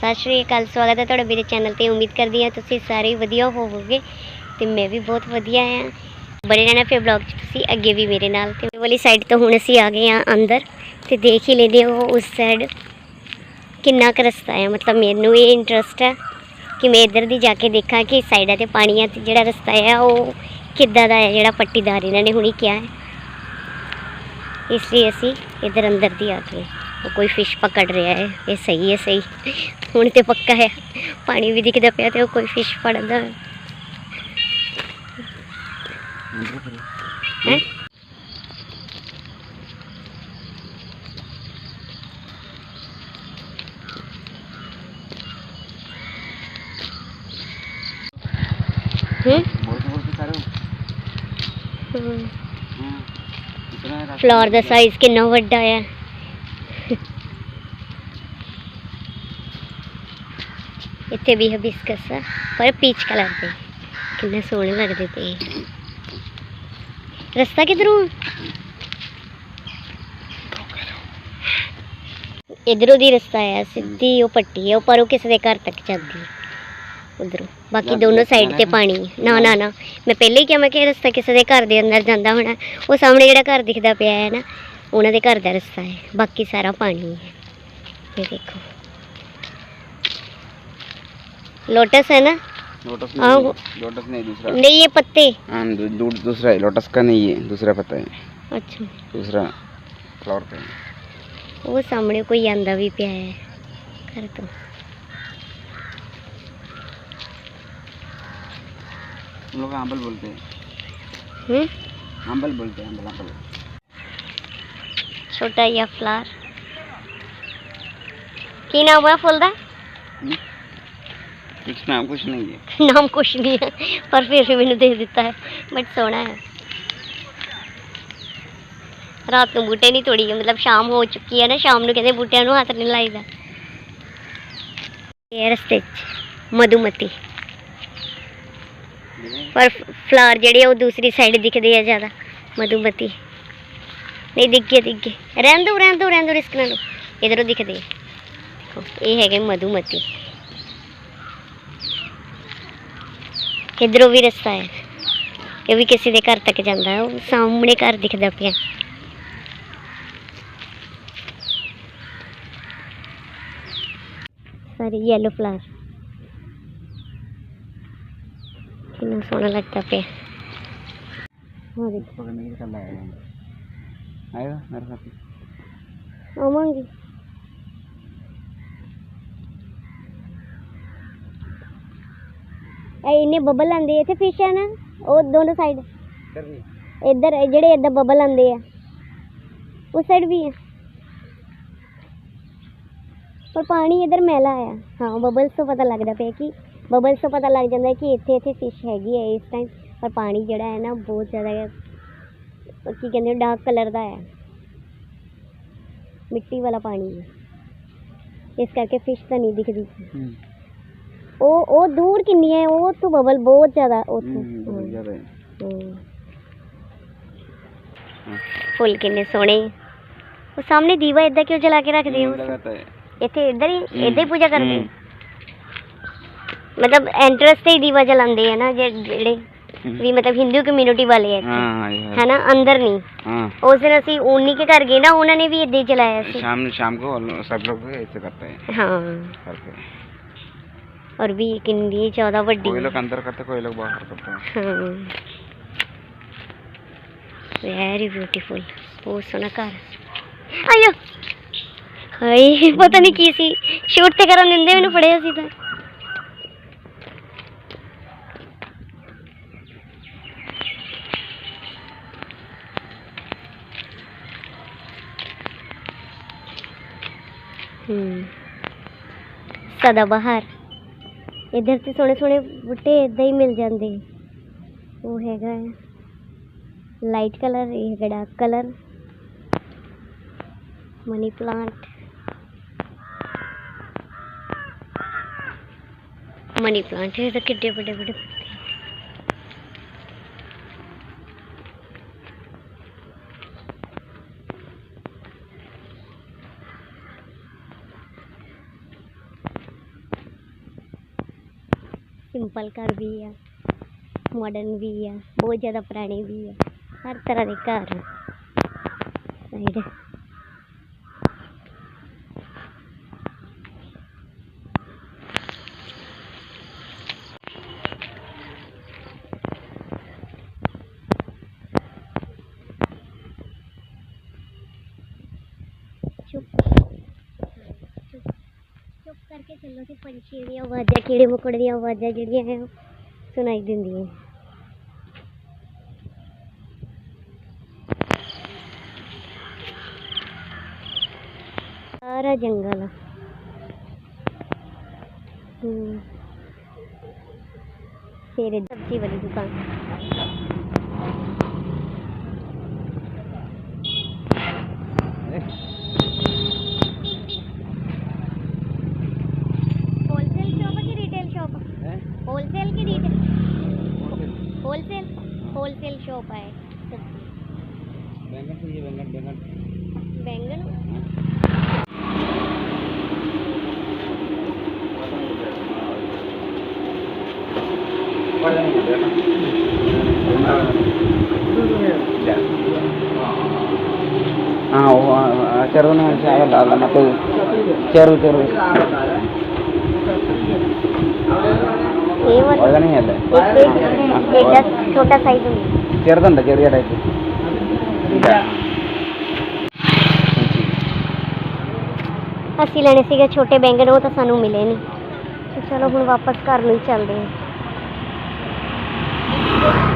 ਸਤਿ ਸ਼੍ਰੀ ਅਕਾਲ ਸਵਾਗਤ ਹੈ ਤੁਹਾਡਾ ਮੇਰੇ ਚੈਨਲ ਤੇ ਉਮੀਦ ਕਰਦੀ ਹਾਂ ਤੁਸੀਂ ਸਾਰੇ ਵਧੀਆ ਹੋਵੋਗੇ ਤੇ ਮੈਂ ਵੀ ਬਹੁਤ ਵਧੀਆ ਆ ਬਣੇ ਰਹਿਣਾ ਫਿਰ ਬਲੌਗ 'ਚ ਤੁਸੀਂ ਅੱਗੇ ਵੀ ਮੇਰੇ ਨਾਲ ਤੇ ਵਾਲੀ ਸਾਈਡ ਤੋਂ ਹੁਣ ਅਸੀਂ ਆ ਗਏ ਆ ਅੰਦਰ ਤੇ ਦੇਖ ਹੀ ਲੈਂਦੇ ਹੋ ਉਸ ਸਾਈਡ ਕਿੰਨਾ ਕੁ ਰਸਤਾ ਹੈ ਮਤਲਬ ਮੈਨੂੰ ਇਹ ਇੰਟਰਸਟ ਹੈ ਕਿ ਮੈਂ ਇੱਧਰ ਦੀ ਜਾ ਕੇ ਦੇਖਾਂ ਕਿ ਸਾਈਡਾਂ ਤੇ ਪਾਣੀ ਆ ਤੇ ਜਿਹੜਾ ਰਸਤਾ ਹੈ ਉਹ ਕਿੱਦਾਂ ਦਾ ਹੈ ਜਿਹੜਾ ਪੱਟੀਦਾਰ ਇਹਨਾਂ ਨੇ ਹੁਣੀ ਕਿਹਾ ਹੈ ਇਸ ਲਈ ਅਸੀਂ ਇੱਧਰ ਅੰਦਰ ਦੀ ਆ ਗਏ वो कोई फिश पकड़ रहा है ये सही है सही हूँ तो पक्का है पानी भी दिखता पे तो कोई फिश फड़ा फ्लोर का साइज कि बड़ा है हम्म। ਇੱਥੇ ਵੀ ਹਬਿਸਕਸ ਹੈ ਪਰ ਪੀਚ ਕਲਰ ਦੇ ਕਿੰਨੇ ਸੋਹਣੇ ਲੱਗਦੇ ਤੇ ਰਸਤਾ ਕਿਧਰੋਂ ਇਧਰੋਂ ਦੀ ਰਸਤਾ ਆ ਸਿੱਧੀ ਉਹ ਪੱਟੀ ਹੈ ਉਹ ਪਰ ਉਹ ਕਿਸੇ ਦੇ ਘਰ ਤੱਕ ਜਾਂਦੀ ਹੈ ਉਧਰੋਂ ਬਾਕੀ ਦੋਨੋਂ ਸਾਈਡ ਤੇ ਪਾਣੀ ਨਾ ਨਾ ਨਾ ਮੈਂ ਪਹਿਲੇ ਹੀ ਕਿਹਾ ਮੈਂ ਕਿ ਰਸਤਾ ਕਿਸੇ ਦੇ ਘਰ ਦੇ ਅੰਦਰ ਜਾਂਦਾ ਹੋਣਾ ਉਹ ਸਾਹਮਣੇ ਜਿਹੜਾ ਘਰ ਦਿਖਦਾ ਪਿਆ ਹੈ ਨਾ उन्होंने घर का रस्ता है बाकी सारा पानी है ये देखो लोटस है ना लोटस नहीं लोटस नहीं दूसरा नहीं ये पत्ते हाँ दू, दू, दूसरा है लोटस का नहीं है दूसरा पत्ता है अच्छा दूसरा फ्लावर पे वो सामने कोई आंदा भी पे है कर तो। लोग आंबल बोलते हैं आंबल बोलते हैं आंबल आंबल छोटा या फ्लावर की नाम हुआ फूल का नाम कुछ नहीं है नाम कुछ नहीं है पर फिर भी मैंने दे देता है बट सोना है रात को बूटे नहीं तोड़ी मतलब शाम हो चुकी है ना शाम ਨੂੰ ਕਹਿੰਦੇ ਬੂਟਿਆਂ ਨੂੰ ਹੱਥ ਨਹੀਂ ਲਾਈਦਾ ਇਹ ਰਸਤੇ 'ਚ ਮਧੂਮਤੀ ਪਰ ਫਲਾਰ ਜਿਹੜੇ ਉਹ ਦੂਸਰੀ ਸਾਈਡ ਦਿਖਦੇ మే దెగ్గ దెగ్గ రందు రందు రందు రిస్న ఇదరో దికది ఏ హై గయ మధుమతి ఇదరో వీ రస్త హై యో వీ కసి దే కర్ తక్ జందా హై ఆ సామ్నే కర్ దికదా ప్యా సరి యెల్లో ఫ్లవర్ కిన సోన లగ్తా పే హో దేఖో కనే క లాయా ਆਏਗਾ ਮੇਰੇ ਸਾਥੀ ਆਵਾਂਗੇ ਇਹ ਇੰਨੇ ਬਬਲ ਆਂਦੇ ਇੱਥੇ ਫਿਸ਼ ਹੈ ਨਾ ਉਹ ਦੋਨੋਂ ਸਾਈਡ ਕਰਨੀ ਇੱਧਰ ਜਿਹੜੇ ਇੱਧਰ ਬਬਲ ਆਂਦੇ ਆ ਉਸ ਸਾਈਡ ਵੀ ਹੈ ਪਰ ਪਾਣੀ ਇੱਧਰ ਮੈਲਾ ਆ ਹਾਂ ਬਬਲਸ ਤੋਂ ਪਤਾ ਲੱਗਦਾ ਪਿਆ ਕਿ ਬਬਲਸ ਤੋਂ ਪਤਾ ਲੱਗ ਜਾਂਦਾ ਕਿ ਇੱਥੇ ਇੱਥੇ ਫਿਸ਼ ਹੈਗੀ ਹੈ ਇਸ ਟਾਈਮ ਪਰ ਪਾਣੀ ਜਿਹੜਾ ਹੈ ਨਾ ਬਹੁਤ ਜ਼ਿਆਦਾ ਉਹ ਕੀ ਕਹਿੰਦੇ ਡਾਰਕ ਕਲਰ ਦਾ ਹੈ ਮਿੱਟੀ ਵਾਲਾ ਪਾਣੀ ਹੈ ਇਸ ਕਰਕੇ ਫਿਸ਼ ਤਾਂ ਨਹੀਂ ਦਿਖਦੀ ਉਹ ਉਹ ਦੂਰ ਕਿੰਨੀ ਹੈ ਉਹ ਤੋਂ ਬਬਲ ਬਹੁਤ ਜ਼ਿਆਦਾ ਉੱਥੇ ਜ਼ਿਆਦਾ ਹੈ। ਫੁੱਲ ਕਿੰਨੇ ਸੋਹਣੇ ਉਹ ਸਾਹਮਣੇ ਦੀਵਾ ਇੱਦਾਂ ਕਿਉਂ ਜਲਾ ਕੇ ਰੱਖਦੇ ਹੋ ਇੱਥੇ ਇੱਧਰ ਹੀ ਇੱਧਰ ਹੀ ਪੂਜਾ ਕਰਦੇ ਮਤਲਬ ਐਂਟਰਸ ਤੇ ਹੀ ਦੀਵਾ ਜਲਾਉਂਦੇ ਆ ਨਾ ਜਿਹੜੇ ਵੀ ਮਤਲਬ ਹਿੰਦੂ ਕਮਿਊਨਿਟੀ ਵਾਲੇ ਐ ਹਾਂ ਹਾਂਜੀ ਹਾਂਜੀ, ਅੰਦਰ ਨਹੀਂ ਹਾਂ ਉਸ ਦਿਨ ਅਸੀਂ ਉਨੀ ਕੇ ਘਰ ਗਏ ਨਾ ਉਹਨਾਂ ਨੇ ਵੀ ਇਦਾਂ ਚਲਾਇਆ ਸੀ ਸ਼ਾਮ शाम को सब लोग ऐसे करते हैं ਹਾਂ करते ਔਰ ਵੀ ਕਿੰਨੀ ਜ਼ਿਆਦਾ ਵੱਡੀ ਕੋਈ ਲੋਕ ਅੰਦਰ ਕਰਤੇ ਕੋਈ ਲੋਕ ਬਾਹਰ ਕਰਤੇ हैं ਹਾਂ ਵੈਰੀ ਬਿਊਟੀਫੁਲ ਬਹੁਤ ਸੋਹਣਾ ਘਰ ਆਇਓ ਹਾਏ ਪਤਾ ਨਹੀਂ ਕੀ ਸੀ ਸ਼ੂਟ ਤੇ ਕਰਨ ਦਿੰਦੇ ਮੈਨੂੰ ਫੜਿਆ ਸੀ ਤਾਂ हम्म। सदा बहार इधर से सोने सोने बूटे इदा ही मिल जाते वो है। लाइट कलर ये है dark colour money plant money plant है कि बड़े बड़े ਸਿੰਪਲ ਘਰ ਵੀ ਆ ਮਾਡਰਨ ਵੀ ਆ ਬਹੁਤ ਜ਼ਿਆਦਾ ਪੁਰਾਣੇ ਵੀ ਆ ਹਰ ਤਰ੍ਹਾਂ ਦੇ ਘਰ ਆ सुनो मतलब पंछी दिया आवाजा कीड़े मकोड़े दिया आवाजा जड़िया है सुनाई दी है सारा जंगल फिर हम्म। सब्जी वाली दुकान हो पाए सब्जी बैंगन चाहिए बैंगन बैंगन बैंगन हाँ वो चरू नहीं चाहे ചെറുതുണ്ട് ചെറിയ ടൈപ്പ് ਅਸੀਂ ਲੈਣੇ ਸੀਗੇ ਛੋਟੇ ਬੈਂਗਣ ਉਹ ਤਾਂ ਸਾਨੂੰ ਮਿਲੇ ਨਹੀਂ ਤੇ ਚਲੋ ਹੁਣ ਵਾਪਸ ਘਰ ਨੂੰ ਹੀ ਚੱਲਦੇ ਹਾਂ